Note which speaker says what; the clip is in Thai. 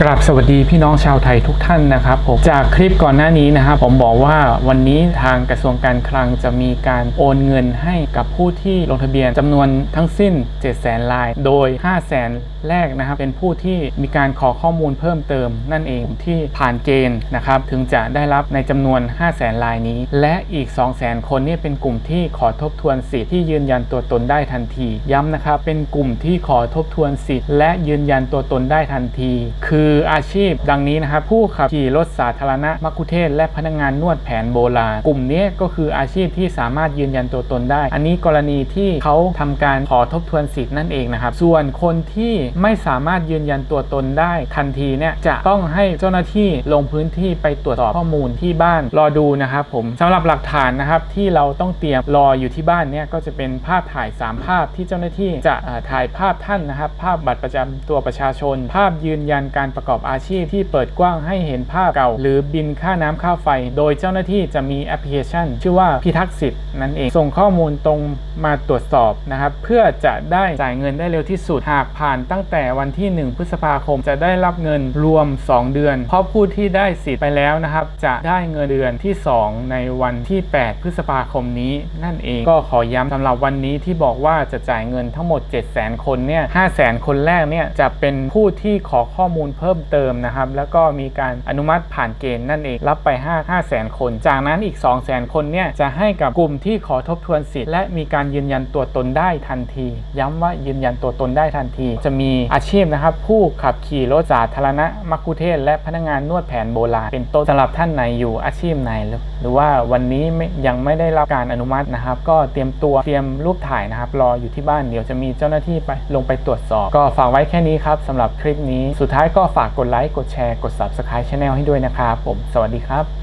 Speaker 1: กราบสวัสดีพี่น้องชาวไทยทุกท่านนะครับผมจากคลิปก่อนหน้านี้นะครับผมบอกว่าวันนี้ทางกระทรวงการคลังจะมีการโอนเงินให้กับผู้ที่ลงทะเบียนจำนวนทั้งสิ้น7 0 0 0 0 0ลาย โดย 5 0 0 0 0 0แรกนะครับ เป็นผู้ที่มีการขอข้อมูลเพิ่มเติม นั่นเองที่ผ่านเกณฑ์นะครับ ถึงจะได้รับในจำนวน 5 0 0 0 0 0ลายนี้ และอีก 2 0 0 0 0 0 คนนี่เป็นกลุ่มที่ขอทบทวนสิทธิ์ที่ยืนยันตัวตนได้ทันที ย้ำนะครับเป็นกลุ่มที่ขอทบทวนสิทธิ์และยืนยันตัวตนได้ทันที คือืออาชีพดังนี้นะครับผู้ขับขี่รถสาธารณะมัคคุเทศและพนักงานนวดแผนโบราณ กลุ่มนี้ก็คืออาชีพที่สามารถยืนยันตัวตนได้ อันนี้กรณีที่เขาทำการขอทบทวนสิทธิ์นั่นเองนะครับ ส่วนคนที่ไม่สามารถยืนยันตัวตนได้ทันทีเนี่ยจะต้องให้เจ้าหน้าที่ลงพื้นที่ไปตรวจสอบข้อมูลที่บ้านรอดูนะครับผมสำหรับหลักฐานนะครับที่เราต้องเตรียมรออยู่ที่บ้านเนี่ยก็จะเป็นภาพถ่าย 3 ภาพที่เจ้าหน้าที่จะถ่ายภาพท่านนะครับภาพบัตรประจำตัวประชาชน ภาพยืนยันการประกอบอาชีพที่เปิดกว้างให้เห็นภาพเก่า หรือบินค่าน้ำค่าไฟ โดยเจ้าหน้าที่จะมีแอปพลิเคชัน ชื่อว่าพิทักษ์สิทธิ์นั่นเอง ส่งข้อมูลตรงมาตรวจสอบนะครับเพื่อจะได้จ่ายเงินได้เร็วที่สุดหากผ่านตั้งแต่วันที่ 1 พฤษภาคมจะได้รับเงินรวม 2 เดือน เพราะผู้ที่ได้สิทธิ์ไปแล้วนะครับ จะได้เงินเดือนที่ 2 ในวันที่ 8 พฤษภาคมนี้นั่นเอง ก็ขอย้ำสำหรับวันนี้ที่บอกว่าจะจ่ายเงินทั้งหมด 7 0 0 0 0 0 คนเนี่ย 5 0 0 0 0 0 คนแรกเนี่ยจะเป็นผู้ที่ขอข้อมูลเพิ่มเติมนะครับ แล้วก็มีการอนุมัติผ่านเกณฑ์นั่นเองรับไป 5 5 0 0 0 0 คน จากนั้นอีก 2 0 0 0 0 0 คนเนี่ยจะให้กับกลุ่มที่ขอทบทวนสิทธิ์และมีการยืนยันตัวตนได้ทันที ย้ำว่ายืนยันตัวตนได้ทันที จะมีอาชีพนะครับ ผู้ขับขี่รถสาธารณะมัคคุเทศ และพนักงานนวดแผนโบราณเป็นต้นสำหรับท่านไหนอยู่อาชีพไหนหรือว่าวันนี้ยังไม่ได้รับการอนุมัตินะครับ ก็เตรียมตัวเตรียมรูปถ่ายนะครับ รออยู่ที่บ้านเดี๋ยวจะมีเจ้าหน้าที่ไปลงไปตรวจสอบ ก็ฝากไว้แค่นี้ครับสำหรับคลิปนี้สุดท้ายก็ฝากกดไลค์ กดแชร์ กด subscribe channel ให้ด้วยนะครับ ผม สวัสดีครับ